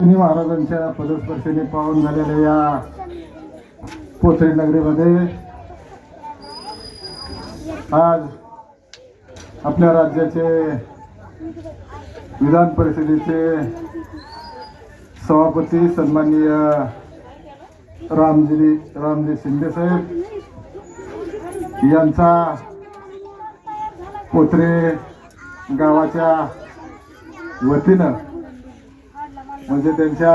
शनी महाराजांच्या पदस्पर्शेने पावन झालेल्या या पोथरी नगरीमध्ये आज आपल्या राज्याचे विधान परिषदेचे सभापती सन्माननीय रामजी रामजी शिंदे साहेब यांचा पोथरे गावाच्या वतीनं म्हणजे त्यांच्या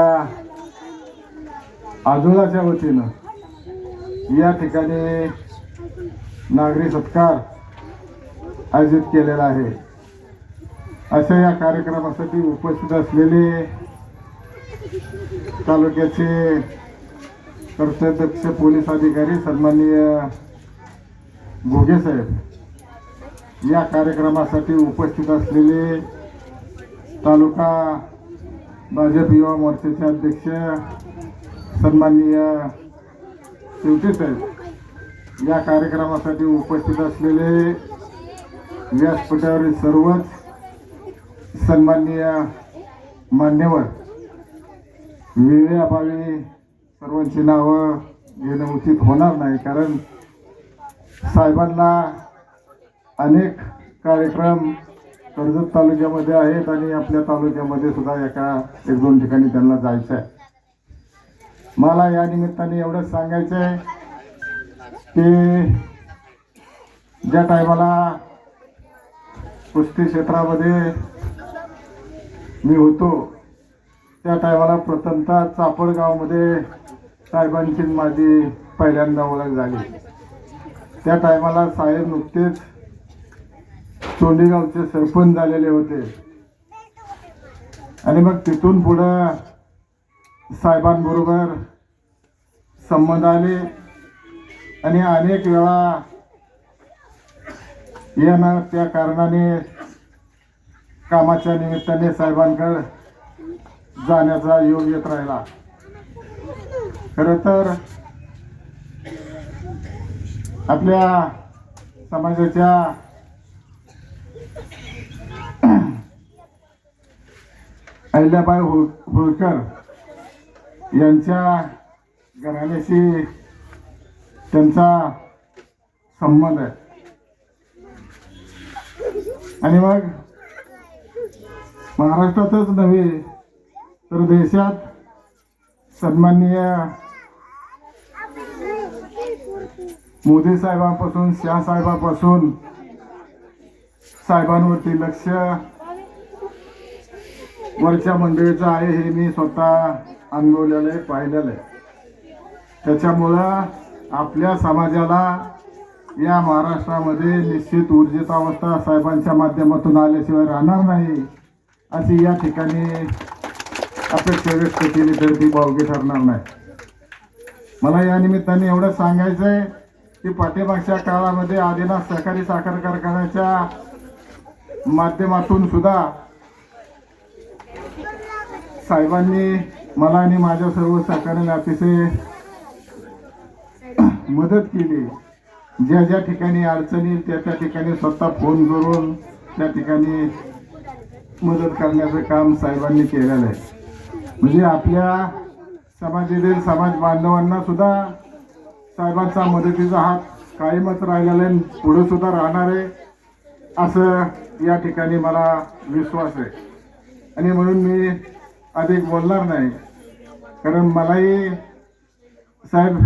आजोळाच्या वतीनं या ठिकाणी नागरी सत्कार आयोजित केलेला आहे. अशा या कार्यक्रमासाठी उपस्थित असलेले तालुक्याचे कर्तव्यक्ष पोलीस अधिकारी सन्माननीय घोगे साहेब या कार्यक्रमासाठी उपस्थित असलेले तालुका भाजप युवा मोर्चाचे अध्यक्ष सन्माननीय शेवटे साहेब या कार्यक्रमासाठी उपस्थित असलेले व्यासपीठावरील सर्वच सन्माननीय मान्यवर वेळेअभावी सर्वांची नावं घेणं उचित होणार नाही कारण साहेबांना अनेक कार्यक्रम कर्जत तालुक्यामध्ये आहेत आणि आपल्या तालुक्यामध्ये सुद्धा एका एक दोन ठिकाणी त्यांना जायचं आहे मला या निमित्ताने एवढंच सांगायचं आहे की ज्या टायमाला कुस्ती क्षेत्रामध्ये मी होतो त्या टायमाला प्रथमतः चापडगावमध्ये साहेबांची माझी पहिल्यांदा ओळख झाली. त्या टायमाला साहेब नुकतेच चोंडीगावचे सरपंच झालेले होते. आणि मग तिथून पुढं साहेबांबरोबर संबंध आले. आणि अनेक वेळा येणं त्या कारणाने कामाच्या निमित्ताने साहेबांकडे जाण्याचा योग येत राहिला. खरं तर आपल्या समाजाच्या अहिल्याबाई हो होळकर यांच्या घराण्याशी त्यांचा संबंध आहे. आणि मग महाराष्ट्रातच नव्हे तर देशात सन्माननीय मोदी साहेबांपासून शाह साहेबांपासून साहेबांवरती लक्ष वरच्या मंडळीचं आहे हे मी स्वतः अनुभवलेलं आहे पाहिलेलं आहे. त्याच्यामुळं आपल्या समाजाला या महाराष्ट्रामध्ये निश्चित ऊर्जितावस्था साहेबांच्या माध्यमातून आल्याशिवाय राहणार नाही अशी या ठिकाणी अपेक्षा व्यक्त केली तर ती भावगी ठरणार नाही. मला या निमित्ताने एवढं सांगायचं आहे की पाठीमागच्या काळामध्ये आदिनाथ सहकारी साखर कारखान्याच्या माध्यमातून सुद्धा साहेबांनी मला आणि माझ्या सर्व सहकार्याने अतिशय मदत केली. ज्या ज्या ठिकाणी अडचणी त्या त्या ठिकाणी स्वतः फोन करून त्या ठिकाणी मदत करण्याचं काम साहेबांनी केलेलं आहे. म्हणजे आपल्या समाजातील समाज बांधवांना सुद्धा साहेबांचा मदतीचा हात कायमच राहिलेला आहे पुढे सुद्धा राहणार आहे असं या ठिकाणी मला विश्वास आहे. आणि म्हणून मी अधिक बोलणार नाही. कारण मलाही साहेब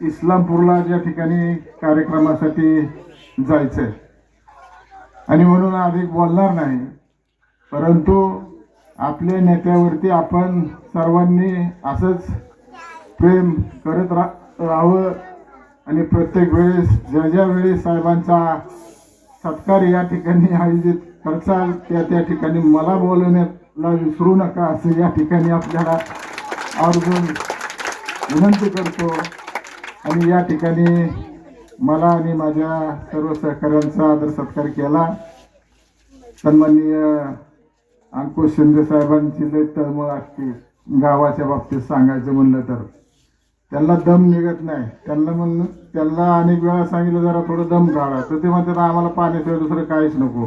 इस्लामपूरला ज्या ठिकाणी कार्यक्रमासाठी जायचं आहे आणि म्हणून अधिक बोलणार नाही. परंतु आपल्या नेत्यावरती आपण सर्वांनी असंच प्रेम करत रा राहावं. आणि प्रत्येक वेळेस ज्या ज्या वेळेस साहेबांचा सत्कार या ठिकाणी आयोजित करचाल त्या त्या ठिकाणी मला बोलवण्यात ला विसरू नका असं या ठिकाणी आपल्याला आवर्जून विनंती करतो. आणि या ठिकाणी मला आणि माझ्या सर्व सहकाऱ्यांचा आदर सत्कार केला. सन्माननीय अंकुश शिंदे साहेबांची लय तळमळ असते गावाच्या बाबतीत सांगायचं म्हणलं तर. त्यांना दम निघत नाही. त्यांना म्हणून त्यांना अनेक वेळा सांगितलं जरा थोडं दम काढा. तर ते म्हणतात आम्हाला पाण्याशिवाय दुसरं काहीच नको.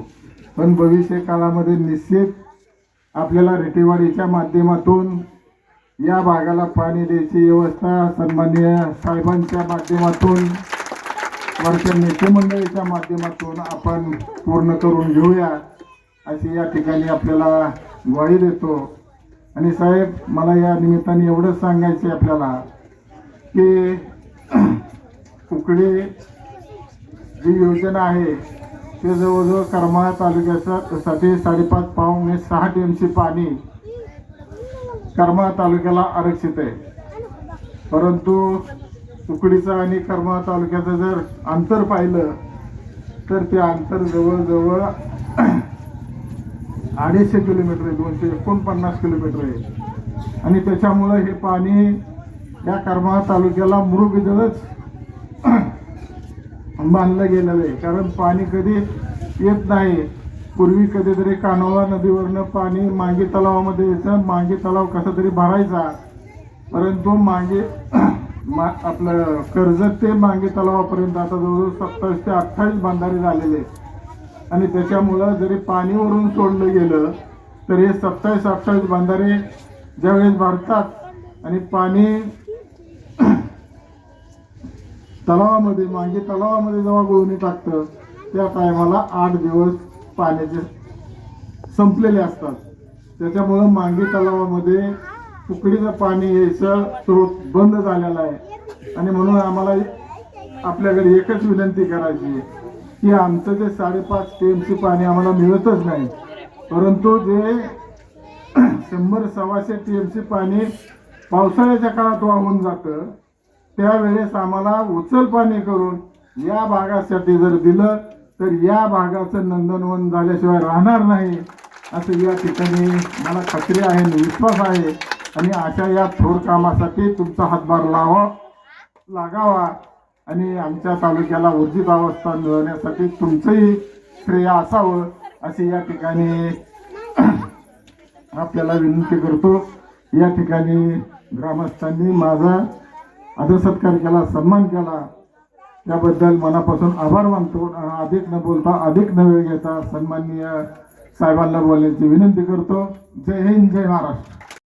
पण भविष्य काळामध्ये निश्चित आपल्याला रेटेवाडीच्या माध्यमातून या भागाला पाणी द्यायची व्यवस्था सन्माननीय साहेबांच्या माध्यमातून वरच्या नेतेमंडळीच्या माध्यमातून आपण पूर्ण करून घेऊया. अशी या ठिकाणी आपल्याला ग्वाही देतो. आणि साहेब मला या निमित्ताने एवढंच सांगायचं आपल्याला की कुकडी जी योजना आहे ते जवळजवळ करमाळा तालुक्याच्या साठी साडेपाच पाहुणे सहा टी एम सी पाणी करमाळा तालुक्याला आरक्षित आहे. परंतु कुकडीचं आणि करमाळा तालुक्याचं जर अंतर पाहिलं तर ते अंतर जवळजवळ अडीचशे किलोमीटर आहे दोनशे एकोणपन्नास किलोमीटर आहे. आणि त्याच्यामुळं हे पाणी या करमाळा तालुक्याला मृगजळच बांधलं गेलेलं आहे. कारण पाणी कधी येत नाही. पूर्वी कधीतरी कानोळा नदीवरनं पाणी मांगी तलावामध्ये यायचं. मांगी तलाव कसा तरी भरायचा. परंतु मागे मा आपलं कर्जत ते मांगी तलावापर्यंत आता जवळजवळ सत्तावीस ते अठ्ठावीस बांधारे झालेले आहेत. आणि त्याच्यामुळं जरी पाणीवरून सोडलं गेलं तर हे सत्तावीस अठ्ठावीस बांधारे ज्यावेळेस भरतात आणि पाणी तलावामध्ये मागे तलावामध्ये जेव्हा गोळणी टाकतं त्या टायमाला आठ दिवस पाण्याचे संपलेले असतात. त्याच्यामुळं मांगी तलावामध्ये उकडीचं पाणी यायचं स्रोत बंद झालेला आहे. आणि म्हणून आम्हाला आपल्याकडे एकच विनंती करायची आहे की आमचं जे साडेपाच टी एम सी पाणी आम्हाला मिळतच नाही परंतु जे शंभर सव्वाशे टी एम सी पाणी पावसाळ्याच्या काळात वाहून जातं त्यावेळेस आम्हाला उचल पाणी करून या भागासाठी जर दिलं तर या भागाचं नंदनवन झाल्याशिवाय राहणार नाही असं या ठिकाणी मला खात्री आहे आणि विश्वास आहे. आणि अशा या थोर कामासाठी तुमचा हातभार लावा लागावा. आणि आमच्या तालुक्याला ऊर्जित अवस्था मिळवण्यासाठी तुमचंही श्रेय असावं अशी या ठिकाणी आपल्याला विनंती करतो. या ठिकाणी ग्रामस्थांनी माझा आदर सत्कार केला सन्मान केला. त्याबद्दल मनापासून आभार मानतो. अधिक न बोलता अधिक न वेळ घेता सन्माननीय साहेबांना बोलण्याची विनंती करतो. जय हिंद जय महाराष्ट्र.